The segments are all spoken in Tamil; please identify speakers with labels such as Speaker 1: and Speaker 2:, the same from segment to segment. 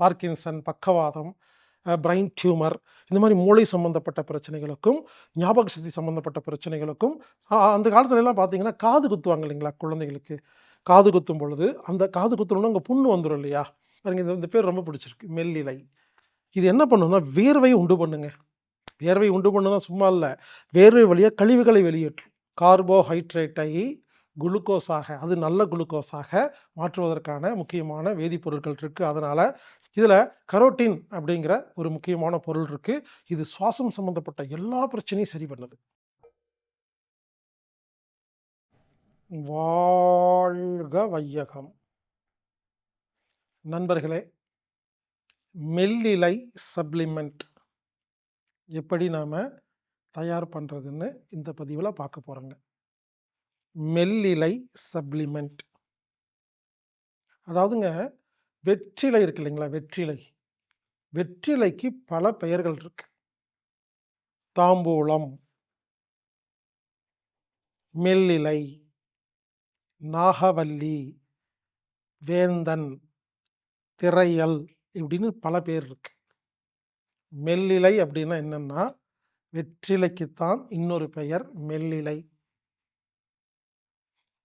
Speaker 1: பார்க்கின்சன் பக்கவாதம் பிரைன் டியூமர் இந்த மாதிரி மூளை சம்பந்தப்பட்ட பிரச்சனைகளுக்கும் ஞாபக சக்தி சம்பந்தப்பட்ட பிரச்சனைகளுக்கும் அந்த காலத்துலலாம் பார்த்தீங்கன்னா காது குத்துவாங்க இல்லைங்களா குழந்தைகளுக்கு? காது குத்தும் பொழுது அந்த காது குத்தணும்னா அங்கே புண்ணு வந்துடும் இல்லையா? பாருங்க இந்த இந்த பேர் ரொம்ப பிடிச்சிருக்கு. மெல்லிலை. இது என்ன பண்ணுன்னா வேர்வை உண்டு பண்ணுங்க. வேர்வை உண்டு பண்ணுன்னா சும்மா இல்லை. வேர்வை வழியாக கழிவுகளை வெளியேற்றும். கார்போஹைட்ரேட்டை குளுக்கோஸாக அது நல்ல குளுக்கோஸாக மாற்றுவதற்கான முக்கியமான வேதிப்பொருட்கள் இருக்குது அதனால் இதில் கரோட்டின் அப்படிங்கிற ஒரு முக்கியமான பொருள் இருக்குது இது சுவாசம் சம்மந்தப்பட்ட எல்லா பிரச்சனையும் சரி பண்ணுது. வாழ்க வையகம். நண்பர்களே மெல்லிலை சப்ளிமெண்ட் எப்படி நாம் தயார் பண்ணுறதுன்னு இந்த பதிவில் பார்க்க போகிறோங்க மெல்லிலை சப்ளிமெண்ட். அதாவதுங்க வெற்றிலை இருக்கு இல்லைங்களா வெற்றிலை. வெற்றிலைக்கு பல பெயர்கள் இருக்கு. தாம்பூலம் மெல்லிலை நாகவல்லி வேந்தன் திரையல் இப்படின்னு பல பேர் இருக்கு. மெல்லிலை அப்படின்னா என்னன்னா வெற்றிலைக்குத்தான் இன்னொரு பெயர் மெல்லிலை.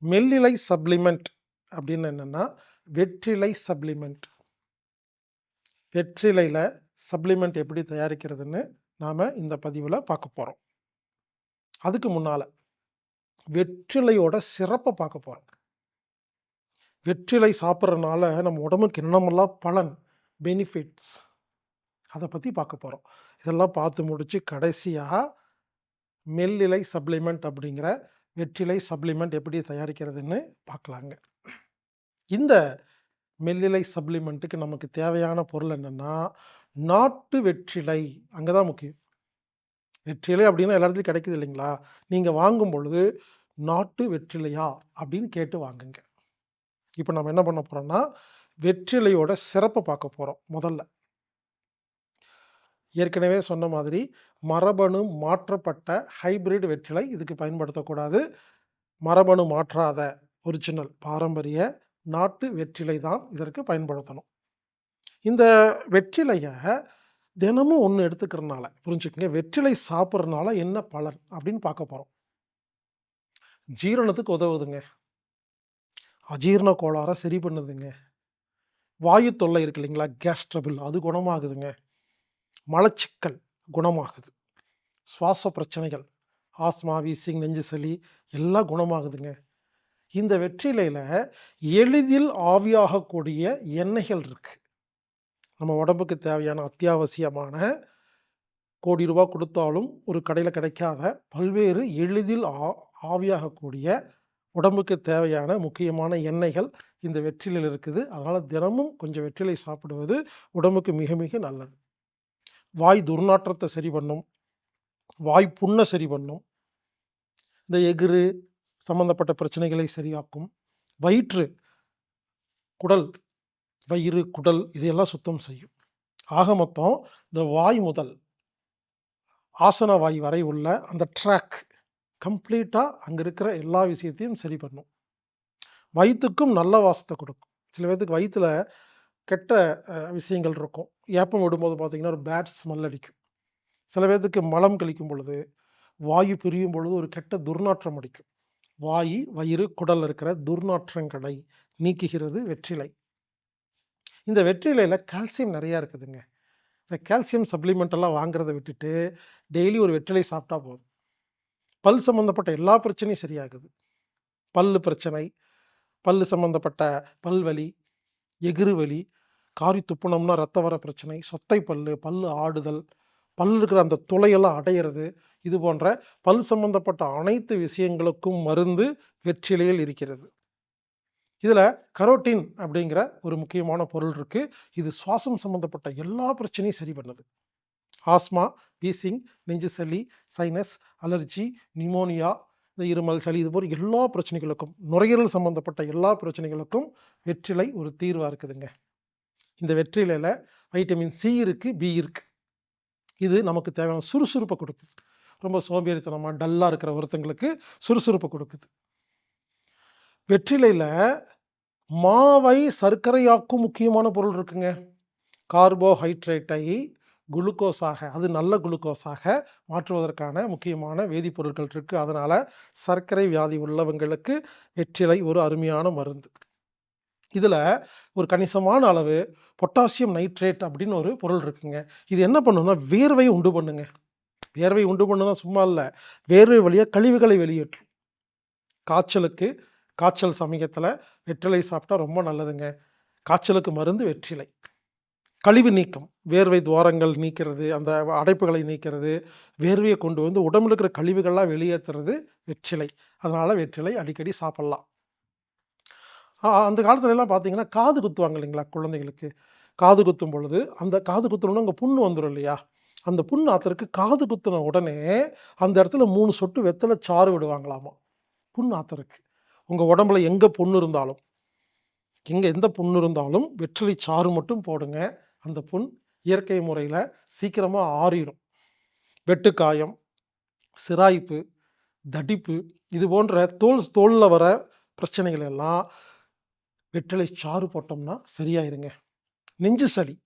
Speaker 1: மெல்லிலை சப்ளிமெண்ட் அப்படின்னு என்னென்னா வெற்றிலை சப்ளிமெண்ட். வெற்றிலையில் சப்ளிமெண்ட் எப்படி தயாரிக்கிறதுன்னு நாம் இந்த பதிவில் பார்க்க போகிறோம் அதுக்கு முன்னால் வெற்றிலையோட சிறப்பை பார்க்க போகிறோம் வெற்றிலை சாப்பிட்றதுனால நம்ம உடம்புக்கு என்னமெல்லாம் பலன் பெனிஃபிட்ஸ் அதை பற்றி பார்க்க போகிறோம் இதெல்லாம் பார்த்து முடித்து கடைசியாக மெல்லிலை சப்ளிமெண்ட் அப்படிங்கிற வெற்றிலை சப்ளிமெண்ட் எப்படி தயாரிக்கிறதுன்னு பார்க்கலாங்க. இந்த மெல்லிலை சப்ளிமெண்ட்டுக்கு நமக்கு தேவையான பொருள் என்னென்னா நாட்டு வெற்றிலை அங்கே தான் முக்கியம். வெற்றிலை அப்படின்னா எல்லா இடத்துலையும் கிடைக்குது இல்லைங்களா? நீங்கள் வாங்கும் பொழுது நாட்டு வெற்றிலையா அப்படின்னு கேட்டு வாங்குங்க. இப்போ நம்ம என்ன பண்ண போகிறோம்னா வெற்றிலையோட சிறப்பை பார்க்க போகிறோம் முதல்ல. ஏற்கனவே சொன்ன மாதிரி மரபணு மாற்றப்பட்ட ஹைபிரிட் வெற்றிலை இதுக்கு பயன்படுத்தக்கூடாது. மரபணு மாற்றாத ஒரிஜினல் பாரம்பரிய நாட்டு வெற்றிலை தான் இதற்கு பயன்படுத்தணும். இந்த வெற்றிலையை தினமும் ஒன்று எடுத்துக்கிறனால புரிஞ்சுக்கங்க வெற்றிலை சாப்பிட்றதுனால என்ன பலன் அப்படின்னு பார்க்க போகிறோம் ஜீரணத்துக்கு உதவுதுங்க. அஜீரண கோளாறை சரி பண்ணுதுங்க. வாயு தொல்லை இருக்கு இல்லைங்களா? கேஸ் ட்ரபிள் அது குணமாகுதுங்க. மலச்சிக்கல் குணமாகுது. சுவாச பிரச்சனைகள் ஆஸ்மா வீசிங் நெஞ்சு சளி எல்லாம் குணமாகுதுங்க. இந்த வெற்றிலையில் எளிதில் ஆவியாகக்கூடிய எண்ணெய்கள் இருக்குது நம்ம உடம்புக்கு தேவையான அத்தியாவசியமான கோடி ரூபா கொடுத்தாலும் ஒரு கடையில் கிடைக்காத பல்வேறு எளிதில் ஆ ஆவியாகக்கூடிய உடம்புக்கு தேவையான முக்கியமான எண்ணெய்கள் இந்த வெற்றிலையில் இருக்குது. அதனால் தினமும் கொஞ்சம் வெற்றிலை சாப்பிடுவது உடம்புக்கு மிக மிக நல்லது. வாய் துர்நாற்றத்தை சரி பண்ணும். வாய் புண்ணை சரி பண்ணும். இந்த எகிறு சம்பந்தப்பட்ட பிரச்சனைகளை சரியாக்கும். வயிற்று குடல் வயிறு குடல் இதையெல்லாம் சுத்தம் செய்யும். ஆக மொத்தம் இந்த வாய் முதல் ஆசன வாய் வரை உள்ள அந்த ட்ராக் கம்ப்ளீட்டாக அங்கே இருக்கிற எல்லா விஷயத்தையும் சரி பண்ணும். வயிற்றுக்கும் நல்ல வாசத்தை கொடுக்கும். சில பேர்த்துக்கு வயிற்றில் கெட்ட விஷயங்கள் இருக்கும். ஏப்பம் விடும்போது பார்த்திங்கன்னா ஒரு பேட் ஸ்மெல் அடிக்கும். சில பேர்த்துக்கு மலம் கழிக்கும் பொழுது வாயு பிரியும் பொழுது ஒரு கெட்ட துர்நாற்றம் அடிக்கும். வாய் வயிறு குடல் இருக்கிற துர்நாற்றங்களை நீக்குகிறது வெற்றிலை. இந்த வெற்றிலையில் கால்சியம் நிறையா இருக்குதுங்க. இந்த கால்சியம் சப்ளிமெண்ட் எல்லாம் வாங்குறதை விட்டுட்டு டெய்லி ஒரு வெற்றிலை சாப்பிட்டா போதும். பல் சம்மந்தப்பட்ட எல்லா பிரச்சனையும் சரியாகுது. பல் பிரச்சனை பல் சம்மந்தப்பட்ட பல்வலி எகிறு வலி காரி துப்புனம்னா ரத்த வர பிரச்சனை சொத்தை பல்லு பல்லு ஆடுதல் பல் இருக்கிற அந்த துளையெல்லாம் அடையிறது இது போன்ற பல் சம்பந்தப்பட்ட அனைத்து விஷயங்களுக்கும் மருந்து வெற்றிலையில் இருக்கிறது. இதில் கரோட்டின் அப்படிங்கிற ஒரு முக்கியமான பொருள் இருக்குது இது சுவாசம் சம்பந்தப்பட்ட எல்லா பிரச்சனையும் சரி பண்ணுது. ஆஸ்மா வீசிங் நெஞ்சு சளி சைனஸ் அலர்ஜி நிமோனியா இந்த இருமல் சளி இது போல் எல்லா பிரச்சனைகளுக்கும் நுரையீரல் சம்பந்தப்பட்ட எல்லா பிரச்சனைகளுக்கும் வெற்றிலை ஒரு தீர்வாக இருக்குதுங்க. இந்த வெற்றிலையில் வைட்டமின் சி இருக்குது பி இருக்குது இது நமக்கு தேவையான சுறுசுறுப்பை கொடுக்குது. ரொம்ப சோம்பேறித்தனமாக டல்லாக இருக்கிற ஒருத்தங்களுக்கு சுறுசுறுப்பை கொடுக்குது. வெற்றிலையில் மாவை சர்க்கரையாக்கும் முக்கியமான பொருள் இருக்குங்க. கார்போஹைட்ரேட்டை குளுக்கோஸாக அது நல்ல குளுக்கோஸாக மாற்றுவதற்கான முக்கியமான வேதிப்பொருட்கள் இருக்கு. அதனால சர்க்கரை வியாதி உள்ளவங்களுக்கு வெற்றிலை ஒரு அருமையான மருந்து. இதில் ஒரு கணிசமான அளவு பொட்டாசியம் நைட்ரேட் அப்படின்னு ஒரு பொருள் இருக்குங்க. இது என்ன பண்ணுன்னா வியர்வை உண்டு பண்ணுங்க. வேர்வை உண்டு பண்ணுனா சும்மா இல்லை வேர்வை வழியாக கழிவுகளை வெளியேற்றும். காய்ச்சலுக்கு காய்ச்சல் சமயத்தில் வெற்றிலை சாப்பிட்டா ரொம்ப நல்லதுங்க. காய்ச்சலுக்கு மருந்து வெற்றிலை. கழிவு நீக்கம். வேர்வை துவாரங்கள் நீக்கிறது, அந்த அடைப்புகளை நீக்கிறது, வேர்வையை கொண்டு வந்து உடம்புல இருக்கிற கழிவுகள்லாம் வெளியேற்றுறது வெற்றிலை. அதனால் வெற்றிலை அடிக்கடி சாப்பிட்லாம் அந்த காலத்துலலாம் பார்த்தீங்கன்னா, காது குத்துவாங்க இல்லைங்களா குழந்தைங்களுக்கு காது குத்தும் பொழுது, அந்த காது குத்தணும்னா அங்கே புண்ணு வந்துடும் இல்லையா? அந்த புண் ஆத்தருக்கு காது குத்துன உடனே, அந்த இடத்துல மூணு சொட்டு வெத்தலை சாறு விடுவாங்களாமா. புண் ஆத்தருக்கு உங்கள் உடம்புல எங்கே புண்ணு இருந்தாலும் எங்கே எந்த புண்ணு இருந்தாலும் வெற்றிலை சாறு மட்டும் போடுங்க. அந்த புண் இயற்கை முறையில் சீக்கிரமாக ஆறிடும் வெட்டுக்காயம், சிராய்ப்பு, தடிப்பு இது போன்ற தோல் தோலில் வர பிரச்சனைகள் எல்லாம் வெற்றிலை சாறு போட்டோம்னா சரியாயிருங்க. நெஞ்சு சளி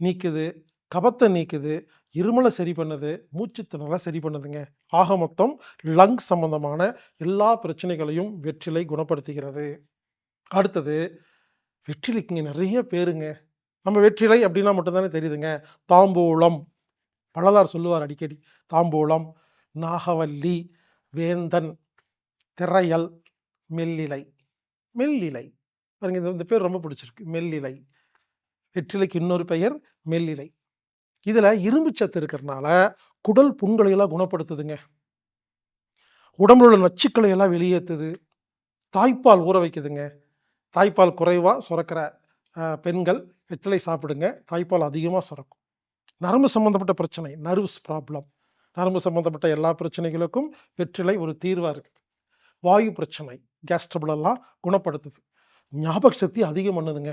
Speaker 1: நீக்குது, கபத்தை நீக்குது, இருமலை சரி பண்ணுது, மூச்சு திணறலை சரி பண்ணுதுங்க. ஆக மொத்தம் லங் சம்பந்தமான எல்லா பிரச்சனைகளையும் வெற்றிலை குணப்படுத்துகிறது. அடுத்தது வெற்றிலைக்கு நிறைய பேருங்க. நம்ம வெற்றிலை அப்படின்னா மட்டும்தானே தெரியுதுங்க. தாம்பூலம். பள்ளலார் சொல்லுவார் அடிக்கடி. தாம்பூலம், நாகவல்லி, வேந்தன், திரையல், மெல்லிலை. மெல்லிலை. பாருங்க இந்த இந்த பேர் ரொம்ப பிடிச்சிருக்கு. மெல்லிலை. வெற்றிலைக்கு இன்னொரு பெயர் மெல்லிலை. இதில் இரும்பு சத்து இருக்கிறனால, குடல் புண்களையெல்லாம் குணப்படுத்துதுங்க. உடம்புல உள்ள நச்சுக்களை எல்லாம் வெளியேற்றுது தாய்ப்பால் ஊற வைக்குதுங்க. தாய்ப்பால் குறைவாக சுரக்கிற பெண்கள் வெற்றிலை சாப்பிடுங்க. தாய்ப்பால் அதிகமாக சுரக்கும். நரம்பு சம்மந்தப்பட்ட பிரச்சனை, நர்வ்ஸ் ப்ராப்ளம். நரம்பு சம்மந்தப்பட்ட எல்லா பிரச்சனைகளுக்கும் வெற்றிலை ஒரு தீர்வாக இருக்குது. வாயு பிரச்சனை, கேஸ் ட்ரபிள் எல்லாம் குணப்படுத்துது. ஞாபக சக்தி அதிகம் பண்ணுதுங்க.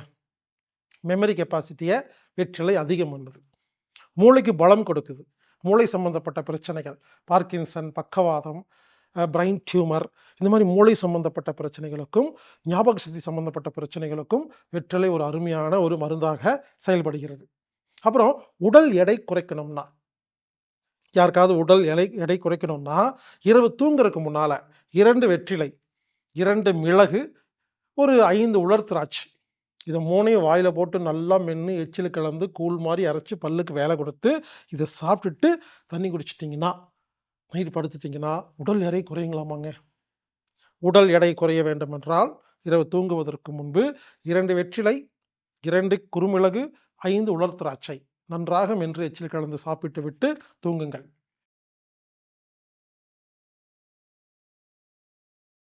Speaker 1: மெமரி கெப்பாசிட்டியை வெற்றிலை அதிகம் பண்ணுது. மூளைக்கு பலம் கொடுக்குது. மூளை சம்பந்தப்பட்ட பிரச்சனைகள், பார்க்கின்சன், பக்கவாதம், பிரைன் டியூமர் இந்த மாதிரி மூளை சம்பந்தப்பட்ட பிரச்சனைகளுக்கும், ஞாபக சக்தி சம்பந்தப்பட்ட பிரச்சனைகளுக்கும் வெற்றிலை ஒரு அருமையான ஒரு மருந்தாக செயல்படுகிறது. அப்புறம் உடல் எடை குறைக்கணும்னா யாருக்காவது உடல் எடை எடை குறைக்கணும்னா, இரவு தூங்குறதுக்கு முன்னால் இரண்டு வெற்றிலை, இரண்டு மிளகு, ஒரு ஐந்து உலர் திராட்சை. இதை மூணையும் வாயில் போட்டு நல்லா மென்று எச்சில் கலந்து கூழ் மாதிரி அரைச்சி பல்லுக்கு வேலை கொடுத்து இதை சாப்பிட்டுட்டு தண்ணி குடிச்சிட்டிங்கன்னா நைட் படுத்துட்டீங்கன்னா, உடல் எடை குறையுங்களாமாங்க. உடல் எடை குறைய வேண்டுமென்றால், இரவு தூங்குவதற்கு முன்பு இரண்டு வெற்றிலை, இரண்டு குறுமிளகு, ஐந்து உலர் திராட்சை நன்றாக மென்று எச்சில் கலந்து சாப்பிட்டு விட்டு தூங்குங்கள்.